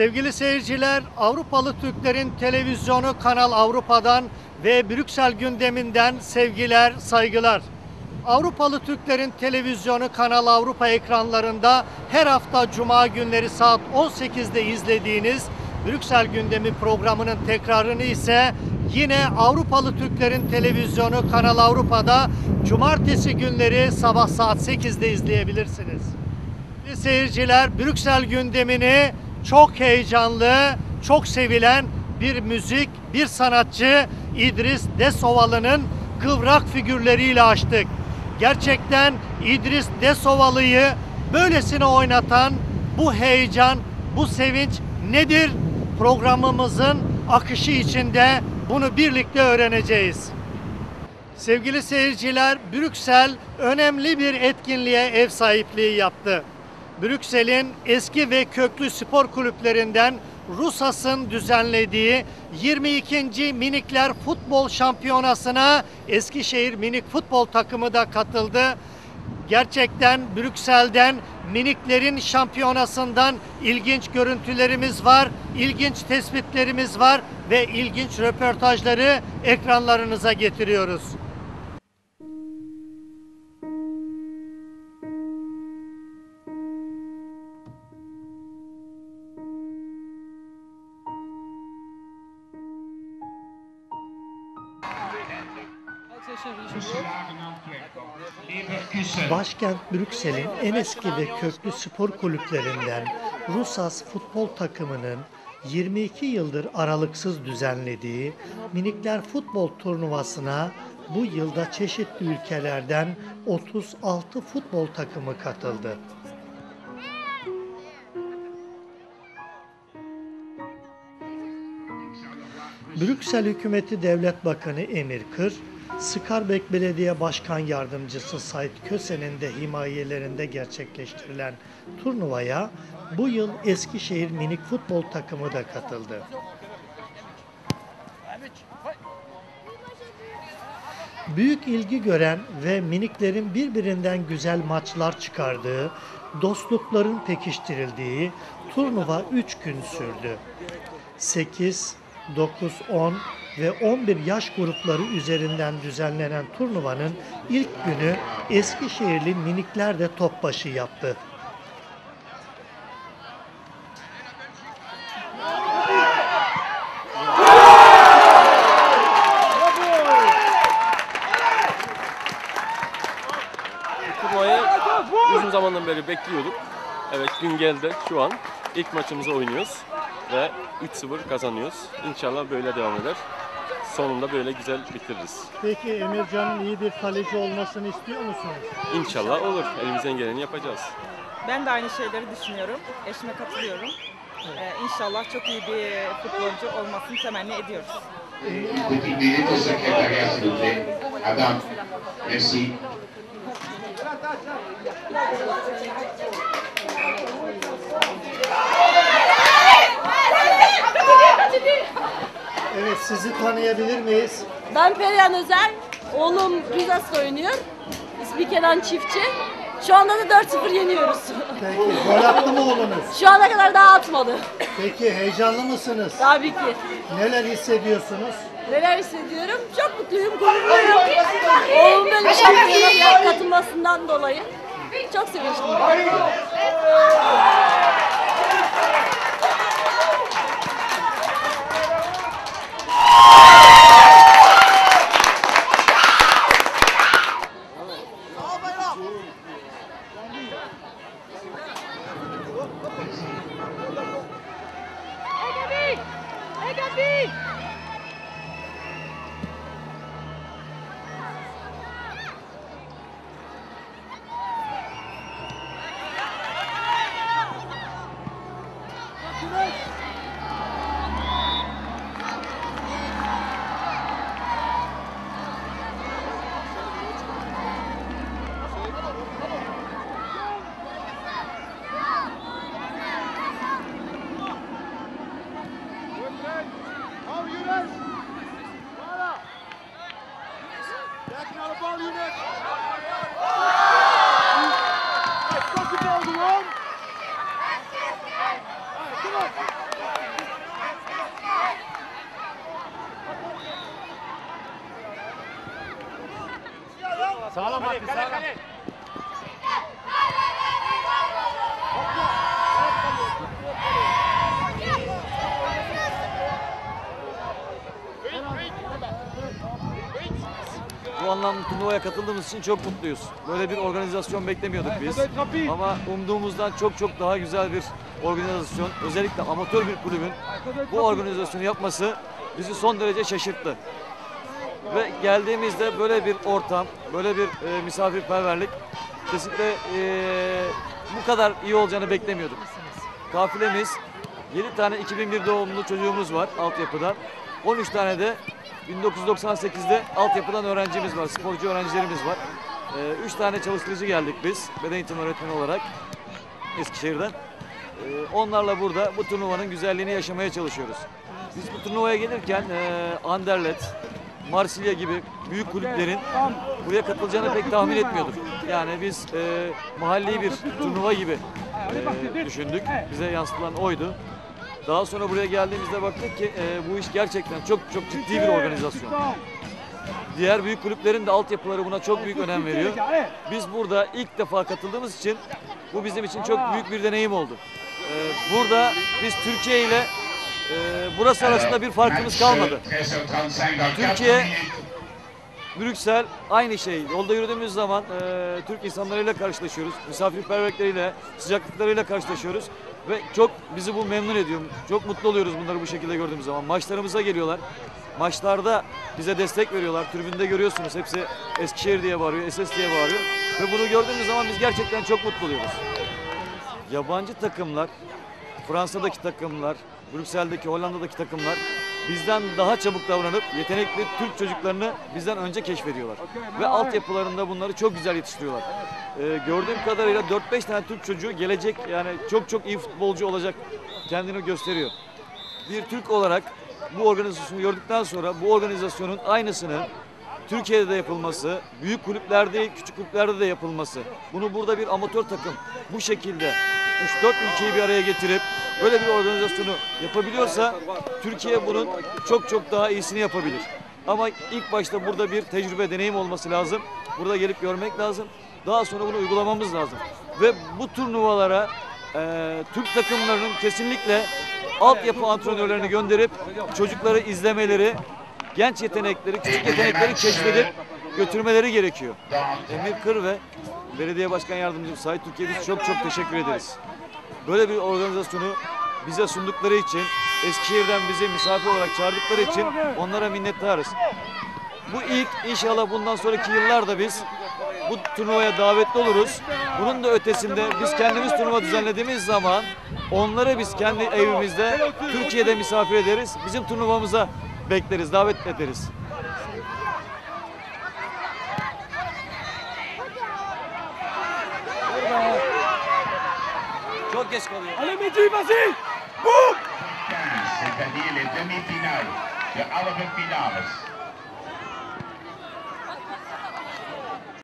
Sevgili seyirciler, Avrupalı Türklerin televizyonu Kanal Avrupa'dan ve Brüksel gündeminden sevgiler, saygılar. Avrupalı Türklerin televizyonu Kanal Avrupa ekranlarında her hafta Cuma günleri saat 18'de izlediğiniz Brüksel gündemi programının tekrarını ise yine Avrupalı Türklerin televizyonu Kanal Avrupa'da Cumartesi günleri sabah saat 8'de izleyebilirsiniz. Seyirciler, Brüksel gündemini çok heyecanlı, çok sevilen bir müzik, bir sanatçı İdris Desovalı'nın kıvrak figürleriyle açtık. Gerçekten İdris Desovalı'yı böylesine oynatan bu heyecan, bu sevinç nedir? Programımızın akışı içinde bunu birlikte öğreneceğiz. Sevgili seyirciler, Brüksel önemli bir etkinliğe ev sahipliği yaptı. Brüksel'in eski ve köklü spor kulüplerinden Rusas'ın düzenlediği 22. Minikler Futbol Şampiyonası'na Eskişehir Minik Futbol takımı da katıldı. Gerçekten Brüksel'den miniklerin şampiyonasından ilginç görüntülerimiz var, ilginç tespitlerimiz var ve ilginç röportajları ekranlarınıza getiriyoruz. Başkent Brüksel'in en eski ve köklü spor kulüplerinden Rusas futbol takımının 22 yıldır aralıksız düzenlediği minikler futbol turnuvasına bu yılda çeşitli ülkelerden 36 futbol takımı katıldı. Brüksel Hükümeti Devlet Bakanı Emir Kır, Skarbek Belediye Başkan Yardımcısı Sait Köse'nin de himayelerinde gerçekleştirilen turnuvaya bu yıl Eskişehir Minik Futbol takımı da katıldı. Büyük ilgi gören ve miniklerin birbirinden güzel maçlar çıkardığı, dostlukların pekiştirildiği turnuva 3 gün sürdü. 8, 9, 10 ve 11 yaş grupları üzerinden düzenlenen turnuvanın ilk günü Eskişehirli minikler de top başı yaptı. Turnuvayı uzun zamandan beri bekliyorduk. Evet gün geldi şu an. ilk maçımızı oynuyoruz ve 3-0 kazanıyoruz. İnşallah böyle devam eder. Sonunda böyle güzel bitiririz. Peki Emircan'ın iyi bir kaleci olmasını istiyor musunuz? İnşallah olur. Elimizden geleni yapacağız. Ben de aynı şeyleri düşünüyorum. Eşime katılıyorum. Ee, inşallah çok iyi bir futbolcu olmasını temenni ediyoruz. tutti i diritto Adam merci Evet sizi tanıyabilir miyiz? Ben Perihan Özer. Oğlum Rizas'ta oynuyor. İsmi Kenan Çiftçi. Şu anda da 4-0 yeniyoruz. Peki gol attı mı oğlunuz? Şu ana kadar daha atmadı. Peki heyecanlı mısınız? Tabii ki. Neler hissediyorsunuz? Neler hissediyorum? Çok mutluyum, gururluyum. Oğlum böyle şampiyonaya katılmasından dolayı. Çok sevinçliyim. Bu anlamda turnuvaya katıldığımız için çok mutluyuz. Böyle bir organizasyon beklemiyorduk biz. Ama umduğumuzdan çok çok daha güzel bir organizasyon. Özellikle amatör bir kulübün bu organizasyonu yapması bizi son derece şaşırttı. Ve geldiğimizde böyle bir ortam, böyle bir e, misafirperverlik kesinlikle e, bu kadar iyi olacağını beklemiyorduk. Kafilemiz 7 tane 2001 doğumlu çocuğumuz var altyapıdan. 13 tane de 1998'de altyapıdan öğrencimiz var, sporcu öğrencilerimiz var. 3 tane çalıştırıcı geldik biz beden eğitimi öğretmeni olarak Eskişehir'den. Ee, onlarla burada bu turnuvanın güzelliğini yaşamaya çalışıyoruz. Biz bu turnuvaya gelirken e, Anderlet, Marsilya gibi büyük kulüplerin buraya katılacağını pek tahmin etmiyorduk. Yani biz e, mahalli bir turnuva gibi e, düşündük. Bize yansıtılan oydu. Daha sonra buraya geldiğimizde baktık ki e, bu iş gerçekten çok çok ciddi bir organizasyon. Diğer büyük kulüplerin de altyapıları buna çok büyük önem veriyor. Biz burada ilk defa katıldığımız için bu bizim için çok büyük bir deneyim oldu. Ee, burada biz Türkiye ile e, burası arasında bir farkımız kalmadı. Türkiye, Brüksel aynı şey. Yolda yürüdüğümüz zaman e, Türk insanlarıyla karşılaşıyoruz. Misafirperverlikleriyle, sıcaklıklarıyla karşılaşıyoruz. Ve çok bizi bu memnun ediyor. Çok mutlu oluyoruz bunları bu şekilde gördüğümüz zaman. Maçlarımıza geliyorlar. Maçlarda bize destek veriyorlar. Tribünde görüyorsunuz hepsi Eskişehir diye bağırıyor, SS diye bağırıyor. Ve bunu gördüğümüz zaman biz gerçekten çok mutlu oluyoruz. Yabancı takımlar, Fransa'daki takımlar, Brüksel'deki, Hollanda'daki takımlar bizden daha çabuk davranıp yetenekli Türk çocuklarını bizden önce keşfediyorlar. Ve altyapılarında bunları çok güzel yetiştiriyorlar. Ee, gördüğüm kadarıyla 4-5 tane Türk çocuğu gelecek yani çok çok iyi futbolcu olacak kendini gösteriyor. Bir Türk olarak bu organizasyonu gördükten sonra bu organizasyonun aynısını Türkiye'de de yapılması, büyük kulüplerde, küçük kulüplerde de yapılması. Bunu burada bir amatör takım bu şekilde 3-4 ülkeyi bir araya getirip böyle bir organizasyonu yapabiliyorsa Türkiye bunun çok çok daha iyisini yapabilir. Ama ilk başta burada bir tecrübe, deneyim olması lazım. Burada gelip görmek lazım. Daha sonra bunu uygulamamız lazım. Ve bu turnuvalara eee Türk takımlarının kesinlikle altyapı antrenörlerini gönderip çocukları izlemeleri, genç yetenekleri, küçük yetenekleri keşfedip götürmeleri gerekiyor. Emir Kır ve Belediye Başkan Yardımcısı Sait Türkiye çok çok teşekkür ederiz. Böyle bir organizasyonu bize sundukları için, Eskişehir'den bizi misafir olarak çağırdıkları için onlara minnettarız. Bu ilk inşallah bundan sonraki yıllarda biz bu turnuvaya davetli oluruz. Bunun da ötesinde biz kendimiz turnuva düzenlediğimiz zaman onları biz kendi evimizde Türkiye'de misafir ederiz. Bizim turnuvamıza bekleriz, davet ederiz. qu'est-ce qu'on est. Allez, Mehdi, vas-y C'est-à-dire les demi-finales de Alvin Finales.